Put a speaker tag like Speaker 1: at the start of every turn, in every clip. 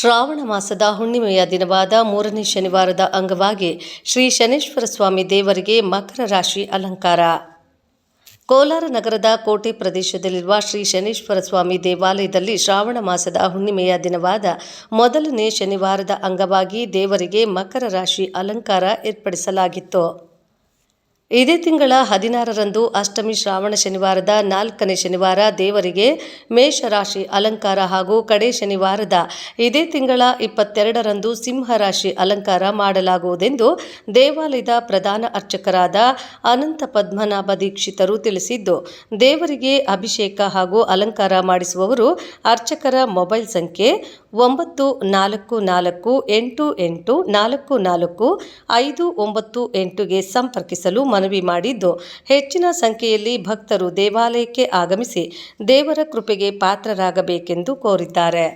Speaker 1: ಶ್ರಾವಣ ಮಾಸದ ಹುಣ್ಣಿಮೆಯ ದಿನವಾದ ಮೂರನೇ ಶನಿವಾರದ ಅಂಗವಾಗಿ ಶ್ರೀ ಶನೇಶ್ವರ ಸ್ವಾಮಿ ದೇವರಿಗೆ ಮಕರ ರಾಶಿ ಅಲಂಕಾರ. ಕೋಲಾರ ನಗರದ ಕೋಟೆ ಪ್ರದೇಶದಲ್ಲಿರುವ ಶ್ರೀ ಶನೇಶ್ವರ ಸ್ವಾಮಿ ದೇವಾಲಯದಲ್ಲಿ ಶ್ರಾವಣ ಮಾಸದ ಹುಣ್ಣಿಮೆಯ ದಿನವಾದ ಮೊದಲನೇ ಶನಿವಾರದ ಅಂಗವಾಗಿ ದೇವರಿಗೆ ಮಕರ ರಾಶಿ ಅಲಂಕಾರ ಏರ್ಪಡಿಸಲಾಗಿತ್ತು. ಇದೇ ತಿಂಗಳ ಹದಿನಾರರಂದು ಅಷ್ಟಮಿ ಶ್ರಾವಣ ಶನಿವಾರದ ನಾಲ್ಕನೇ ಶನಿವಾರ ದೇವರಿಗೆ ಮೇಷರಾಶಿ ಅಲಂಕಾರ ಹಾಗೂ ಕಡೆ ಶನಿವಾರದ ಇದೇ ತಿಂಗಳ ಇಪ್ಪತ್ತೆರಡರಂದು ಸಿಂಹರಾಶಿ ಅಲಂಕಾರ ಮಾಡಲಾಗುವುದೆಂದು ದೇವಾಲಯದ ಪ್ರಧಾನ ಅರ್ಚಕರಾದ ಅನಂತ ಪದ್ಮನಾಭ ದೀಕ್ಷಿತರು ತಿಳಿಸಿದ್ದು, ದೇವರಿಗೆ ಅಭಿಷೇಕ ಹಾಗೂ ಅಲಂಕಾರ ಮಾಡಿಸುವವರು ಅರ್ಚಕರ ಮೊಬೈಲ್ ಸಂಖ್ಯೆ ಒಂಬತ್ತು ನಾಲ್ಕು ನಾಲ್ಕು ಎಂಟು ಎಂಟು ನಾಲ್ಕು ನಾಲ್ಕು ಐದು ಒಂಬತ್ತು ಎಂಟುಗೆ ಸಂಪರ್ಕಿಸಲು ಮನವಿ ಮಾಡಿದ್ದು, ಹೆಚ್ಚಿನ ಸಂಖ್ಯೆಯಲ್ಲಿ ಭಕ್ತರು ದೇವಾಲಯಕ್ಕೆ ಆಗಮಿಸಿ ದೇವರ ಕೃಪೆಗೆ ಪಾತ್ರರಾಗಬೇಕೆಂದು ಕೋರಿದ್ದಾರೆ.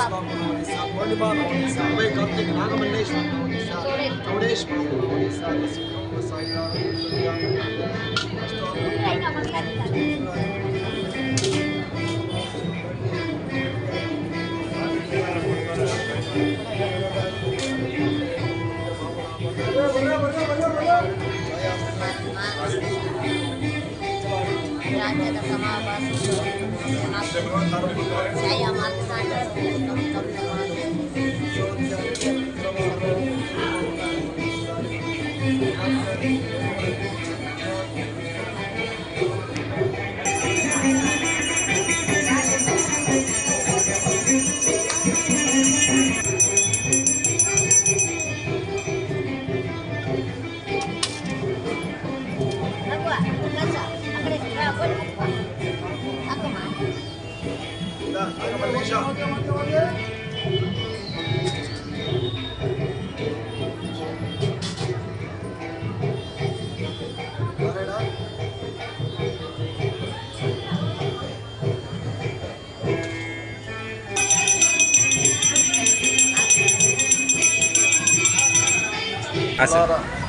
Speaker 2: స్వామి కోటి బాబు అభయ
Speaker 3: కార్తీక నాగమల్లేశ్వర చౌడేశ్వర
Speaker 2: राज्य का समावेश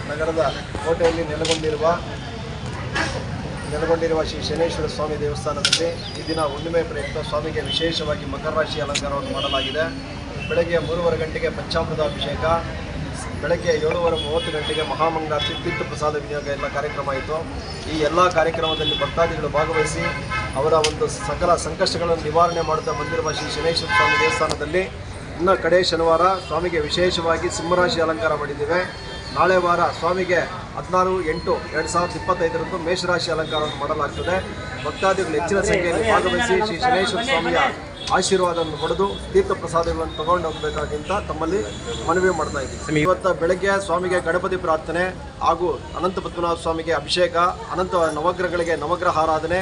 Speaker 2: ನಗರದ ಕೋಟೆಯಲ್ಲಿ ನೆಲೆಗೊಂಡಿರುವ ನೆಲೆಗೊಂಡಿರುವ ಶ್ರೀ ಶನೇಶ್ವರ ಸ್ವಾಮಿ ದೇವಸ್ಥಾನದಲ್ಲಿ ಈ ದಿನ ಹುಣ್ಣಿಮೆ ಪ್ರಯುಕ್ತ ಸ್ವಾಮಿಗೆ ವಿಶೇಷವಾಗಿ ಮಕರ ರಾಶಿ ಅಲಂಕಾರವನ್ನು ಮಾಡಲಾಗಿದೆ. ಬೆಳಗ್ಗೆ ಮೂರುವರೆ ಗಂಟೆಗೆ ಪಂಚಾಮೃತ ಅಭಿಷೇಕ, ಬೆಳಗ್ಗೆ ಏಳುವರೆ ಮೂವತ್ತು ಗಂಟೆಗೆ ಮಹಾಮಂಗಳಾರತಿ ತೀರ್ಥ ಪ್ರಸಾದ ವಿನಿಯೋಗ ಎಲ್ಲ ಕಾರ್ಯಕ್ರಮ ಆಯಿತು. ಈ ಎಲ್ಲ ಕಾರ್ಯಕ್ರಮದಲ್ಲಿ ಭಕ್ತಾದಿಗಳು ಭಾಗವಹಿಸಿ ಅವರ ಒಂದು ಸಕಲ ಸಂಕಷ್ಟಗಳನ್ನು ನಿವಾರಣೆ ಮಾಡುತ್ತಾ ಬಂದಿರುವ ಶ್ರೀ ಶನೇಶ್ವರ ಸ್ವಾಮಿ ದೇವಸ್ಥಾನದಲ್ಲಿ ಇನ್ನು ಕಡೆ ಶನಿವಾರ ಸ್ವಾಮಿಗೆ ವಿಶೇಷವಾಗಿ ಸಿಂಹರಾಶಿ ಅಲಂಕಾರ ಮಾಡಿದ್ದೇವೆ. ನಾಳೆ ವಾರ ಸ್ವಾಮಿಗೆ ಹದಿನಾರು, ಎಂಟು, ಎರಡು ಸಾವಿರದ ಇಪ್ಪತ್ತೈದರಂದು ಮೇಷರಾಶಿ ಅಲಂಕಾರವನ್ನು ಮಾಡಲಾಗ್ತದೆ. ಭಕ್ತಾದಿಗಳು ಹೆಚ್ಚಿನ ಸಂಖ್ಯೆಯಲ್ಲಿ ಭಾಗವಹಿಸಿ ಶ್ರೀ ಶನೇಶ್ವರ ಸ್ವಾಮಿಯ ಆಶೀರ್ವಾದವನ್ನು ಪಡೆದು ತೀರ್ಥ ಪ್ರಸಾದಗಳನ್ನು ತಗೊಂಡು ಹೋಗಬೇಕಾಗಿಂತ ತಮ್ಮಲ್ಲಿ ಮನವಿ ಮಾಡ್ತಾ ಇದ್ದೀವಿ ಇವತ್ತು ಬೆಳಗ್ಗೆ ಸ್ವಾಮಿಗೆ ಗಣಪತಿ ಪ್ರಾರ್ಥನೆ ಹಾಗೂ ಅನಂತ ಪದ್ಮನಾಭ ಸ್ವಾಮಿಗೆ ಅಭಿಷೇಕ, ಅನಂತ ನವಗ್ರಹಗಳಿಗೆ ನವಗ್ರಹ ಆರಾಧನೆ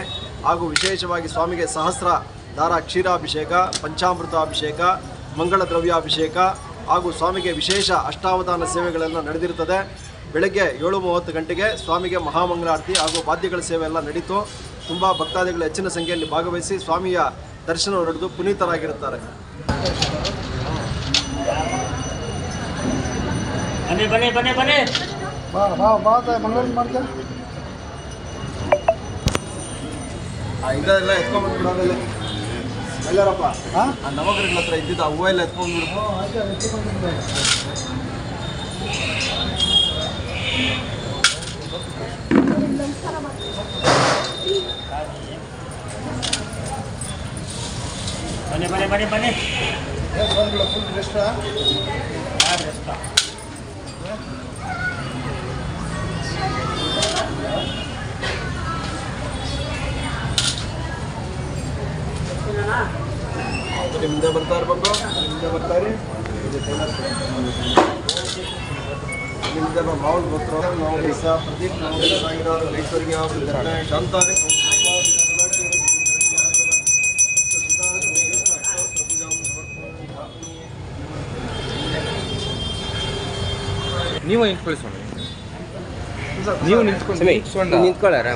Speaker 2: ಹಾಗೂ ವಿಶೇಷವಾಗಿ ಸ್ವಾಮಿಗೆ ಸಹಸ್ರ ದಾರ ಕ್ಷೀರಾಭಿಷೇಕ ಪಂಚಾಮೃತ ಅಭಿಷೇಕ ಮಂಗಳ ದ್ರವ್ಯಾಭಿಷೇಕ ಹಾಗೂ ಸ್ವಾಮಿಗೆ ವಿಶೇಷ ಅಷ್ಟಾವಧಾನ ಸೇವೆಗಳೆಲ್ಲ ನಡೆದಿರುತ್ತದೆ. ಬೆಳಗ್ಗೆ ಏಳು ಮೂವತ್ತು ಗಂಟೆಗೆ ಸ್ವಾಮಿಗೆ ಮಹಾಮಂಗಳಾರತಿ ಹಾಗೂ ವಾದ್ಯಗಳ ಸೇವೆ ಎಲ್ಲ ನಡೀತು. ತುಂಬ ಭಕ್ತಾದಿಗಳು ಹೆಚ್ಚಿನ ಸಂಖ್ಯೆಯಲ್ಲಿ ಭಾಗವಹಿಸಿ ಸ್ವಾಮಿಯ ದರ್ಶನ ನಡೆದು ಪುನೀತರಾಗಿರುತ್ತಾರೆ.
Speaker 4: ಬನ್ನಿ ಬನ್ನಿ ಬನ್ನಿ ಬನ್ನಿ.
Speaker 2: ಆ ಇದೆಲ್ಲ ಎತ್ಕೊಂಡ್ಬಿಟ್ಬಿಡೋದಲ್ಲ ಎಲ್ಲರಪ್ಪ? ಆ? ನವಗ್ರಹಗಳ ಹತ್ರ ಇದ್ದಿದ್ದು ಆ ಎತ್ಕೊಂಡ್ಬಿಡ್ತು
Speaker 4: ಬನ್ನಿ ಬನ್ನಿ ಬನ್ನಿ ಬನ್ನಿ.
Speaker 2: ಫುಲ್ ರೆಸ್ಟ್ ಮುಂದೆ ಬರ್ತಾ ಇರ್ಬೇಕು ಮುಂದೆ ಬರ್ತಾರೆ ನಿಮ್ದೆ ಮಾವಲ್ ಗೊತ್ತಿರೋ ನಾವು ದಿವಸ ಪ್ರದೀಪ್ ನಾವು ಆಗಿರೋರು ಐಶ್ವರ್ಯ ವಿತರಣೆ ಶಾಂತಾನೆ
Speaker 5: ನೀವು ನಿಂತ್ಕೊಳ್ಳಿ ಸ್ವಾಮಿ ನೀವು ನಿಂತ್ಕೊಂಡು ನಿಂತ್ಕೊಳ್ಳಾರ